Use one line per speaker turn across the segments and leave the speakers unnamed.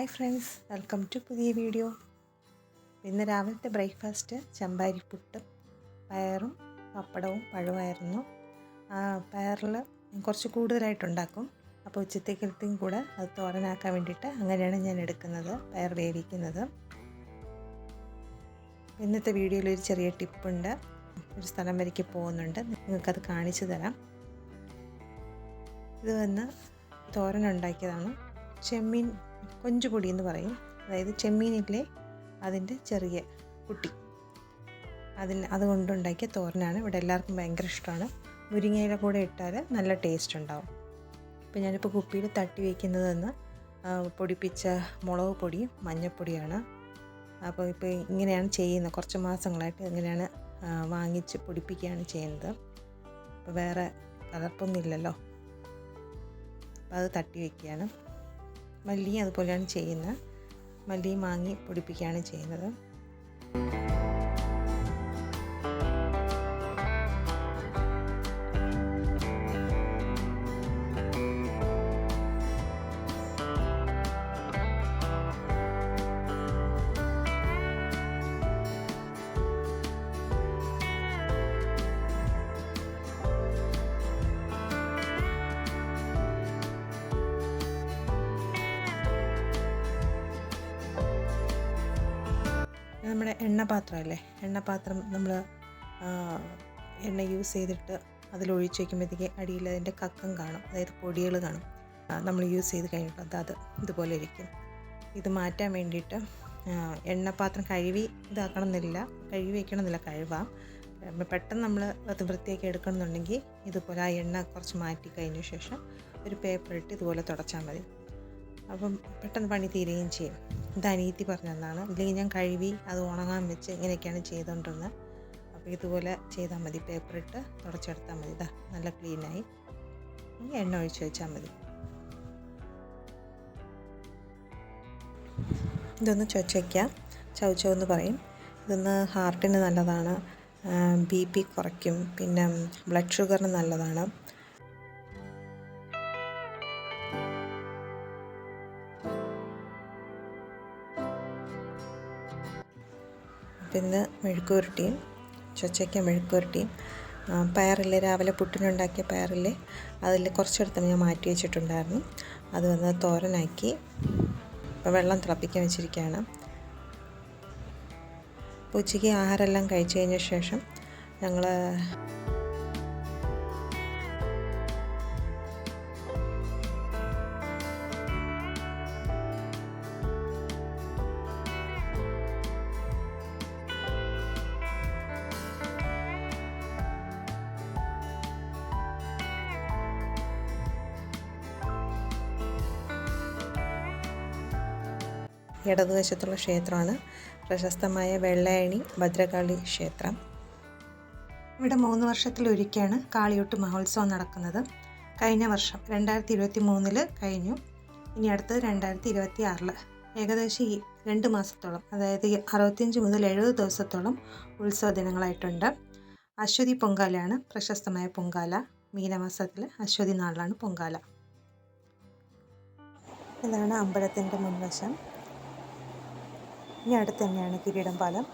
Hi friends welcome to പുതിയ video. ഇന്ന് രാവിലത്തെ ബ്രേക്ക്ഫാസ്റ്റ് ചമ്പാരിപ്പുട്ടും പയറും പപ്പടവും പഴമായിരുന്നു. പയറിൽ കുറച്ച് കൂടുതലായിട്ടുണ്ടാക്കും അപ്പോൾ ഉച്ചത്തേക്കലത്തേക്കും കൂടെ അത് തോരനാക്കാൻ വേണ്ടിയിട്ട് അങ്ങനെയാണ് ഞാൻ എടുക്കുന്നത് പയർ വേവിക്കുന്നത്. ഇന്നത്തെ വീഡിയോയിൽ ഒരു ചെറിയ ടിപ്പുണ്ട് ഒരു സ്ഥലം വരയ്ക്ക് പോകുന്നുണ്ട്. നിങ്ങൾക്കത് കാണിച്ചു തരാം. ഇത് വന്ന് തോരനുണ്ടാക്കിയതാണ് ചെമ്മീൻ കൊഞ്ചുപൊടി എന്ന് പറയും. അതായത് ചെമ്മീനിലെ അതിന്റെ ചെറിയ കുട്ടി. അതിൽ അതുകൊണ്ടുണ്ടാക്കിയ തോരനാണ്. ഇവിടെ എല്ലാവർക്കും ഭയങ്കര ഇഷ്ടമാണ്. മുരിങ്ങയില കൂടെ ഇട്ടാൽ നല്ല ടേസ്റ്റ് ഉണ്ടാവും. ഇപ്പോൾ ഞാനിപ്പോൾ കുപ്പിയിൽ തട്ടി വയ്ക്കുന്നതെന്ന് പൊടിപ്പിച്ച മുളക് പൊടിയും മഞ്ഞൾപ്പൊടിയാണ്. അപ്പോൾ ഇപ്പോൾ ഇങ്ങനെയാണ് ചെയ്യുന്നത്. കുറച്ച് മാസങ്ങളായിട്ട് ഇങ്ങനെയാണ് വാങ്ങിച്ച് പൊടിപ്പിക്കുകയാണ് ചെയ്യുന്നത്. അപ്പോൾ വേറെ കലർപ്പൊന്നുമില്ലല്ലോ അപ്പോൾ അത് തട്ടി വയ്ക്കുകയാണ് മല്ലി അതുപോലെയാണ് ചെയ്യുന്നത്. മല്ലിയും വാങ്ങി പൊടിപ്പിക്കുകയാണ് ചെയ്യുന്നത്. നമ്മുടെ എണ്ണപാത്രമല്ലേ? എണ്ണപാത്രം നമ്മൾ എണ്ണ യൂസ് ചെയ്തിട്ട് അതിലൊഴിച്ച് വയ്ക്കുമ്പോഴത്തേക്ക് അടിയിൽ അതിന്റെ കക്കം കാണും. അതായത് പൊടികൾ കാണും. നമ്മൾ യൂസ് ചെയ്ത് കഴിഞ്ഞിട്ട് അത് അത് ഇതുപോലെ ഇരിക്കും. ഇത് മാറ്റാൻ വേണ്ടിയിട്ട് എണ്ണപാത്രം കഴുകി ഇതാക്കണം എന്നില്ല കഴുകി വയ്ക്കണം എന്നില്ല കഴുകാം പെട്ടെന്ന് നമ്മൾ അത് വൃത്തിയാക്കി എടുക്കണമെന്നുണ്ടെങ്കിൽ ഇതുപോലെ ആ എണ്ണ കുറച്ച് മാറ്റി കഴിഞ്ഞ ശേഷം ഒരു പേപ്പർ ഇട്ട് ഇതുപോലെ തുടച്ചാൽ മതി. അപ്പം പെട്ടെന്ന് പണി തീരുകയും ചെയ്യും. ഇത് അനീതി പറഞ്ഞതാണ് ഇല്ലെങ്കിൽ ഞാൻ കഴുകി അത് ഉണങ്ങാൻ വെച്ച് ഇങ്ങനെയൊക്കെയാണ് ചെയ്തുകൊണ്ടിരുന്നത് അപ്പോൾ ഇതുപോലെ ചെയ്താൽ മതി. പേപ്പർ ഇട്ട് തുടച്ചെടുത്താൽ മതി. ഇതാ നല്ല ക്ലീനായി ഇനി എണ്ണ ഒഴിച്ച് വെച്ചാൽ മതി. ഇതൊന്ന് ചൊച്ചയ്ക്കാം ചവച്ചോ എന്ന് പറയും. ഇതൊന്ന് ഹാർട്ടിന് നല്ലതാണ്. ബി പി കുറയ്ക്കും. പിന്നെ ബ്ലഡ് ഷുഗറിന് നല്ലതാണ്. പിന്നെ മെഴുക്കുരുട്ടിയും ചൊച്ചയ്ക്ക മെഴുക്കുരുട്ടിയും പയറില്ലേ രാവിലെ പുട്ടിനുണ്ടാക്കിയ പയറില്ലേ അതിൽ കുറച്ചെടുത്ത് ഞാൻ മാറ്റി വെച്ചിട്ടുണ്ടായിരുന്നു. അത് വന്ന് തോരനാക്കി വെള്ളം തിളപ്പിക്കാൻ വെച്ചിരിക്കുകയാണ്. ഉച്ചയ്ക്ക് ആഹാരമെല്ലാം കഴിച്ചു കഴിഞ്ഞ ശേഷം ഞങ്ങൾ ഇടതുവശത്തുള്ള ക്ഷേത്രമാണ്. പ്രശസ്തമായ വെള്ളയണി ഭദ്രകാളി ക്ഷേത്രം. ഇവിടെ മൂന്ന് വർഷത്തിലൊരിക്കലാണ് കാളിയൊട്ട് മഹോത്സവം നടക്കുന്നത്. കഴിഞ്ഞ വർഷം രണ്ടായിരത്തി ഇരുപത്തി മൂന്നിൽ കഴിഞ്ഞു. ഇനി അടുത്തത് രണ്ടായിരത്തി ഇരുപത്തി ആറിൽ ഏകദേശം ഈ രണ്ട് മാസത്തോളം അതായത് അറുപത്തിയഞ്ച് മുതൽ എഴുപത് ദിവസത്തോളം ഉത്സവ ദിനങ്ങളായിട്ടുണ്ട്. അശ്വതി പൊങ്കാലയാണ് പ്രശസ്തമായ പൊങ്കാല. മീനമാസത്തിൽ അശ്വതി നാളിലാണ് പൊങ്കാല. ഇതാണ് അമ്പലത്തിന്റെ മുൻവശം. ഇനി അടുത്ത് തന്നെയാണ് കിരീടം പാലം.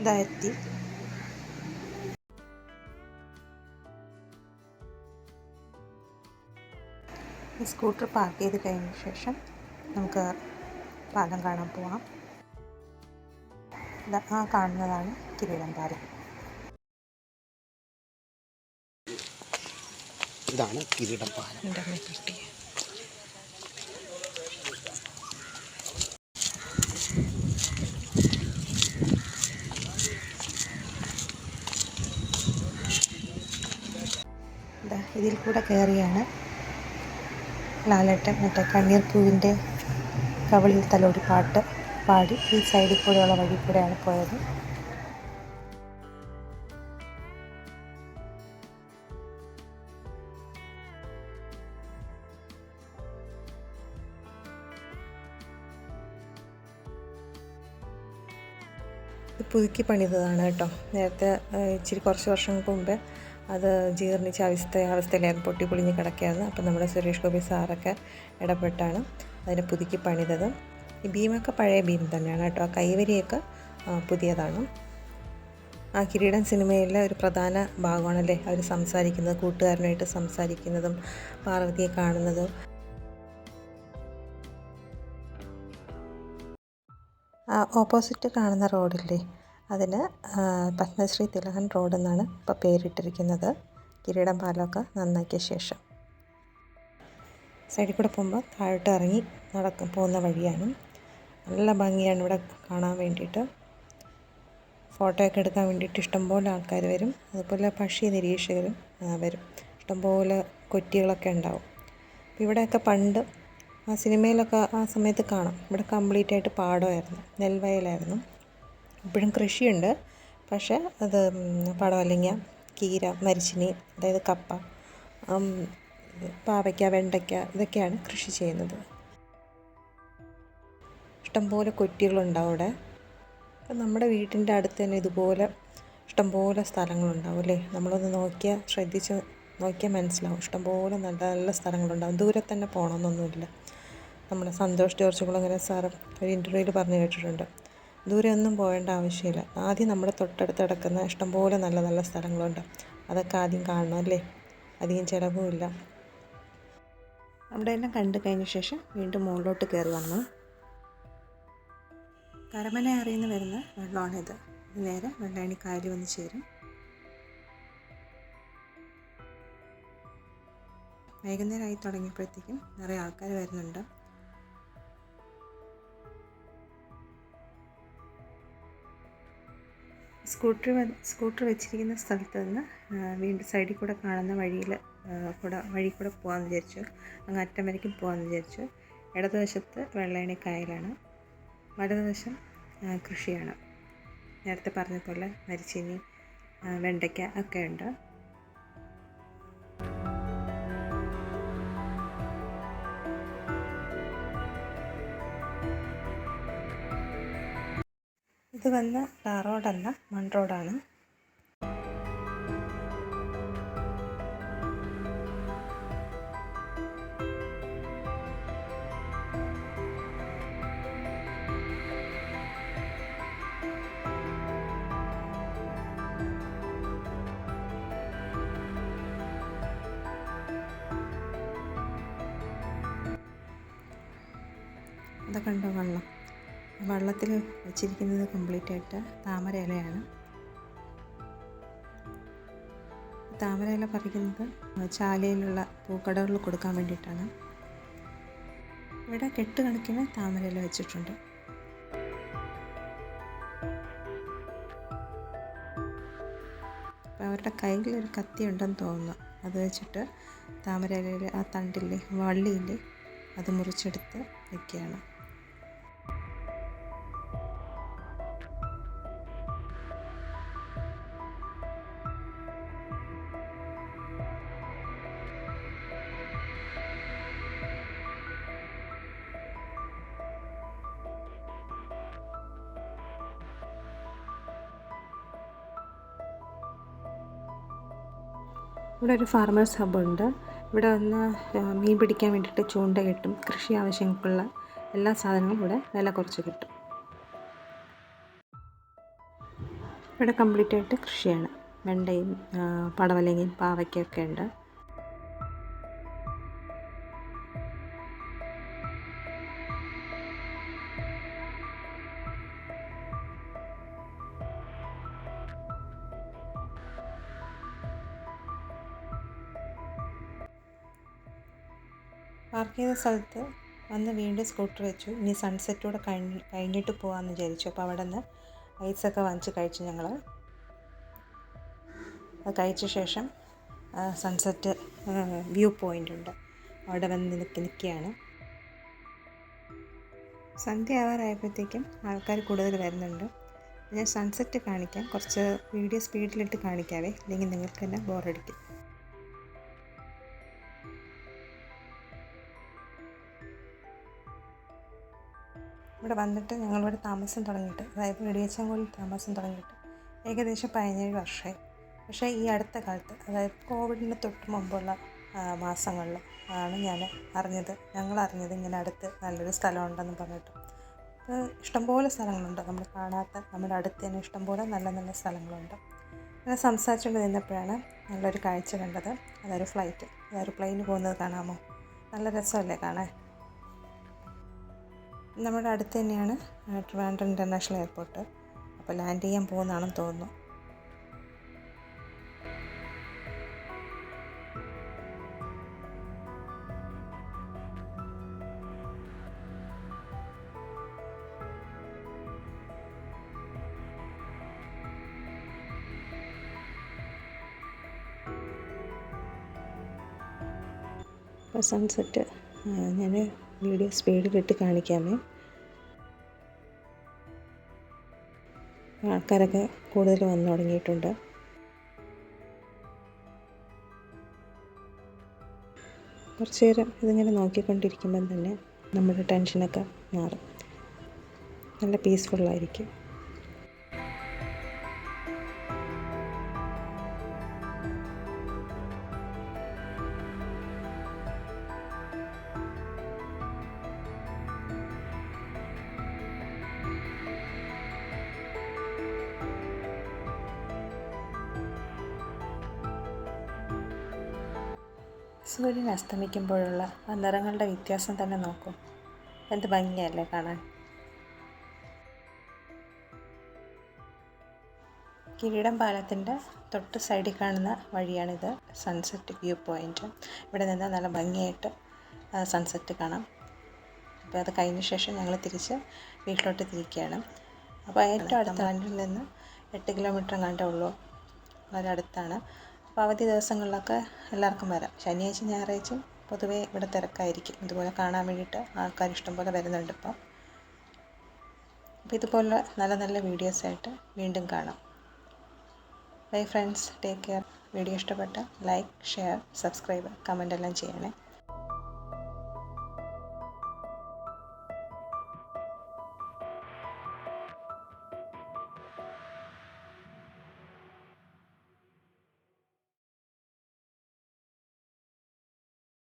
ഇതായെത്തി സ്കൂട്ടർ പാർക്ക് ചെയ്ത് കഴിഞ്ഞ ശേഷം നമുക്ക് പാലം കാണാൻ പോവാം. ആ കാണുന്നതാണ് കിരീടം പാലം
ഇതാണ് കിരീടം പാലം
ഇതിൽ കൂടെ കയറിയാണ് ലാലേട്ടൻ മറ്റേ കണ്ണീർ പൂവിന്റെ കവളിൽ തലോടി പാട്ട് പാടി ഈ സൈഡിൽ കൂടെയുള്ള വഴി കൂടെയാണ് പോയത്. പുതുക്കി പണിതതാണ് കേട്ടോ. നേരത്തെ ഇച്ചിരി കുറച്ച് വർഷങ്ങൾക്ക് മുമ്പേ അത് ജീർണിച്ച അവസ്ഥ അവസ്ഥയിലായിരുന്നു. പൊട്ടി പൊളിഞ്ഞ് കിടക്കുകയായിരുന്നു. അപ്പം നമ്മുടെ സുരേഷ് ഗോപി സാറൊക്കെ ഇടപെട്ടാണ്. അതിനെ പുതുക്കി പണിതത്. ഈ ഭീമൊക്കെ പഴയ ഭീം തന്നെയാണ് കേട്ടോ. ആ കൈവരിയൊക്കെ പുതിയതാണ്. ആ കിരീടം സിനിമയിലെ ഒരു പ്രധാന ഭാഗമാണല്ലേ? അവർ സംസാരിക്കുന്നത് കൂട്ടുകാരനായിട്ട് സംസാരിക്കുന്നതും പാർവതിയെ കാണുന്നതും. ആ ഓപ്പോസിറ്റ് കാണുന്ന റോഡില്ലേ? അതിന് പത്മശ്രീ തിലകൻ റോഡ് എന്നാണ് ഇപ്പോൾ പേരിട്ടിരിക്കുന്നത്. കിരീടം പാലമൊക്കെ നന്നാക്കിയ ശേഷം. സൈഡിൽ കൂടെ പോകുമ്പോൾ താഴോട്ട് ഇറങ്ങി നടക്കും പോകുന്ന വഴിയാണ്. നല്ല ഭംഗിയാണ് ഇവിടെ കാണാൻ വേണ്ടിയിട്ട്. ഫോട്ടോയൊക്കെ എടുക്കാൻ വേണ്ടിയിട്ട് ഇഷ്ടംപോലെ ആൾക്കാർ വരും. അതുപോലെ പക്ഷി നിരീക്ഷകരും വരും. ഇഷ്ടംപോലെ കൊറ്റികളൊക്കെ ഉണ്ടാവും. അപ്പോൾ ഇവിടെയൊക്കെ പണ്ട് ആ സിനിമയിലൊക്കെ ആ സമയത്ത് കാണാം. ഇവിടെ കംപ്ലീറ്റ് ആയിട്ട് പാടമായിരുന്നു. നെൽവയലായിരുന്നു. ഇപ്പോഴും കൃഷിയുണ്ട്. പക്ഷേ അത് പാടം അല്ലെങ്കിൽ കീര മരിച്ചിനി അതായത് കപ്പ പാവയ്ക്ക വെണ്ടയ്ക്ക ഇതൊക്കെയാണ് കൃഷി ചെയ്യുന്നത്. ഇഷ്ടംപോലെ കൊറ്റികളുണ്ടാവും അവിടെ. അപ്പം നമ്മുടെ വീട്ടിന്റെ അടുത്ത് തന്നെ ഇതുപോലെ ഇഷ്ടംപോലെ സ്ഥലങ്ങളുണ്ടാവും അല്ലേ? നമ്മളൊന്ന് നോക്കിയാൽ ശ്രദ്ധിച്ച് നോക്കിയാൽ മനസ്സിലാവും. ഇഷ്ടംപോലെ നല്ല നല്ല സ്ഥലങ്ങളുണ്ടാവും. ദൂരെ തന്നെ പോകണമെന്നൊന്നുമില്ല. നമ്മുടെ സന്തോഷ് ജോർജ് കുളങ്ങര സാറ് ഒരു ഇന്റർവ്യൂവിൽ പറഞ്ഞു കേട്ടിട്ടുണ്ട്. ദൂരെ ഒന്നും പോകേണ്ട ആവശ്യമില്ല. ആദ്യം നമ്മുടെ തൊട്ടടുത്ത് കിടക്കുന്ന ഇഷ്ടംപോലെ നല്ല നല്ല സ്ഥലങ്ങളുണ്ട്. അതൊക്കെ ആദ്യം കാണണം അല്ലേ? അധികം ചിലവുമില്ല. അവിടെ എല്ലാം കണ്ടു കഴിഞ്ഞ ശേഷം വീണ്ടും മുകളിലോട്ട് കയറി വന്നു. കരമന അറിയുന്ന വരുന്ന വെള്ളമാണിത്. നേരെ വെള്ളാണി കായലിൽ വന്ന് ചേരും. വൈകുന്നേരമായി തുടങ്ങിയപ്പോഴത്തേക്കും നിറയെ ആൾക്കാർ വരുന്നുണ്ട്. സ്കൂട്ടർ സ്കൂട്ടർ വെച്ചിരിക്കുന്ന സ്ഥലത്ത് നിന്ന് വീണ്ടും സൈഡിൽ കൂടെ കാണുന്ന വഴിയിൽ കൂടെ വഴി കൂടെ പോകാമെന്ന് വിചാരിച്ചു. അങ്ങ് അറ്റം വരയ്ക്കും പോകാമെന്ന് വിചാരിച്ചു. ഇടതുവശത്ത് വെള്ളയണി കായലാണ്. വലതുവശം കൃഷിയാണ്. നേരത്തെ പറഞ്ഞ പോലെ മരിച്ചീനി വെണ്ടയ്ക്ക ഒക്കെ ഉണ്ട്. ഇത് വന്ന് ടാർ റോഡല്ല മൺ റോഡാണ് അതൊക്കെ ഉണ്ടോ വെള്ളം. വെള്ളത്തിൽ വെച്ചിരിക്കുന്നത് കംപ്ലീറ്റ് ആയിട്ട് താമര ഇലയാണ് താമര ഇല പറിക്കുന്നത് ചാലയിലുള്ള പൂക്കടകളിൽ കൊടുക്കാൻ വേണ്ടിയിട്ടാണ്. ഇവിടെ കെട്ട് കണക്കിന് താമര ഇല വെച്ചിട്ടുണ്ട് അവരുടെ കയ്യിലൊരു കത്തി ഉണ്ടെന്ന് തോന്നുന്നു. അത് വെച്ചിട്ട് താമര ഇലയിൽ ആ തണ്ടില്ലേ വള്ളിയില്ലേ അത് മുറിച്ചെടുത്ത് വെക്കുകയാണ്. ഇവിടെ ഒരു ഫാർമേഴ്സ് ഹബ്ബുണ്ട്. ഇവിടെ വന്ന് മീൻ പിടിക്കാൻ വേണ്ടിയിട്ട് ചൂണ്ട കിട്ടും. കൃഷി ആവശ്യങ്ങൾക്കുള്ള എല്ലാ സാധനങ്ങളും ഇവിടെ വില കുറച്ച് കിട്ടും. ഇവിടെ കംപ്ലീറ്റ് ആയിട്ട് കൃഷിയാണ്. വെണ്ടയും പടവലങ്ങയും പാവയ്ക്കൊക്കെ ഉണ്ട്. സ്ഥലത്ത് വന്ന് വീണ്ടും സ്കൂട്ടർ വെച്ചു. ഇനി സൺസെറ്റൂടെ കഴിഞ്ഞ് കഴിഞ്ഞിട്ട് പോകാമെന്ന് വിചാരിച്ചു. അപ്പോൾ അവിടെ നിന്ന് ഐസൊക്കെ വാങ്ങിച്ച് കഴിച്ചു ഞങ്ങൾ കഴിച്ച ശേഷം സൺസെറ്റ് വ്യൂ പോയിന്റ് ഉണ്ട്. അവിടെ വന്ന് നിൽക്കി നിൽക്കുകയാണ് സന്ധ്യ ആവാറായപ്പോഴത്തേക്കും ആൾക്കാർ കൂടുതൽ വരുന്നുണ്ട്. ഞാൻ സൺസെറ്റ് കാണിക്കാം. കുറച്ച് വീഡിയോ സ്പീഡിലിട്ട് കാണിക്കാവേ. അല്ലെങ്കിൽ നിങ്ങൾക്ക് തന്നെ ബോറടിക്കും ഇവിടെ വന്നിട്ട് ഞങ്ങളിവിടെ താമസം തുടങ്ങിയിട്ട് അതായത് വെടിയച്ചൻകോലിൽ താമസം തുടങ്ങിയിട്ട് ഏകദേശം പതിനേഴ് വർഷമായി. പക്ഷേ ഈ അടുത്ത കാലത്ത് അതായത് കോവിഡിന് തൊട്ട് മുമ്പുള്ള മാസങ്ങളിൽ ആണ് ഞാൻ അറിഞ്ഞത്. ഞങ്ങൾ അറിഞ്ഞത് ഇങ്ങനെ അടുത്ത് നല്ലൊരു സ്ഥലമുണ്ടെന്ന് പറഞ്ഞിട്ട്. ഇഷ്ടംപോലെ സ്ഥലങ്ങളുണ്ട്. നമ്മൾ കാണാത്ത നമ്മുടെ അടുത്ത് തന്നെ ഇഷ്ടംപോലെ നല്ല നല്ല സ്ഥലങ്ങളുണ്ട്. അങ്ങനെ സംസാരിച്ചുകൊണ്ട് നിന്നപ്പോഴാണ് നല്ലൊരു കാഴ്ച കണ്ടത്. അതൊരു ഫ്ലൈറ്റ്. അതൊരു പ്ലെയിൻ പോകുന്നത് കാണാമോ? നല്ല രസമല്ലേ കാണാൻ? നമ്മുടെ അടുത്ത് തന്നെയാണ് ട്രിവാൻഡ്രം ഇന്റർനാഷണൽ എയർപോർട്ട്. അപ്പോൾ ലാൻഡ് ചെയ്യാൻ പോകുന്നതാണെന്ന് തോന്നുന്നു. അപ്പോൾ സൺസെറ്റ് ഞാൻ വീഡിയോ സ്പീഡിലിട്ട് കാണിക്കാമേ. ആൾക്കാരൊക്കെ കൂടുതൽ വന്നു തുടങ്ങിയിട്ടുണ്ട്. കുറച്ച് നേരം ഇതിങ്ങനെ നോക്കിക്കൊണ്ടിരിക്കുമ്പം തന്നെ നമ്മുടെ ടെൻഷനൊക്കെ മാറും. നല്ല പീസ്ഫുള്ളായിരിക്കും സൂര്യൻ അസ്തമിക്കുമ്പോഴുള്ള ആ നിറങ്ങളുടെ വ്യത്യാസം തന്നെ നോക്കും. എന്ത് ഭംഗിയല്ലേ കാണാൻ. കിരീടം പാലത്തിന്റെ തൊട്ട് സൈഡിൽ കാണുന്ന വഴിയാണിത്. സൺസെറ്റ് വ്യൂ പോയിന്റ് ഇവിടെ നിന്ന് നല്ല ഭംഗിയായിട്ട് സൺസെറ്റ് കാണാം. അപ്പോൾ അത് കഴിഞ്ഞ ശേഷം ഞങ്ങൾ തിരിച്ച് വീട്ടിലോട്ട് തിരിക്കുകയാണ്. അപ്പോൾ ഏറ്റവും അടുത്ത ആണ്ടിൽ നിന്ന് എട്ട് കിലോമീറ്റർ കണ്ടേ ഉള്ളൂ. വളരെ അടുത്താണ്. അപ്പോൾ അവധി ദിവസങ്ങളിലൊക്കെ എല്ലാവർക്കും വരാം. ശനിയാഴ്ച ഞായറാഴ്ചയും പൊതുവേ ഇവിടെ തിരക്കായിരിക്കും. ഇതുപോലെ കാണാൻ വേണ്ടിയിട്ട് ആൾക്കാർ ഇഷ്ടംപോലെ വരുന്നുണ്ട് ഇപ്പോൾ അപ്പോൾ ഇതുപോലെ നല്ല നല്ല വീഡിയോസായിട്ട് വീണ്ടും കാണാം. Bye friends take care. Video ഇഷ്ടപ്പെട്ട ലൈക്ക് ഷെയർ സബ്സ്ക്രൈബ് കമന്റ് എല്ലാം ചെയ്യണേ.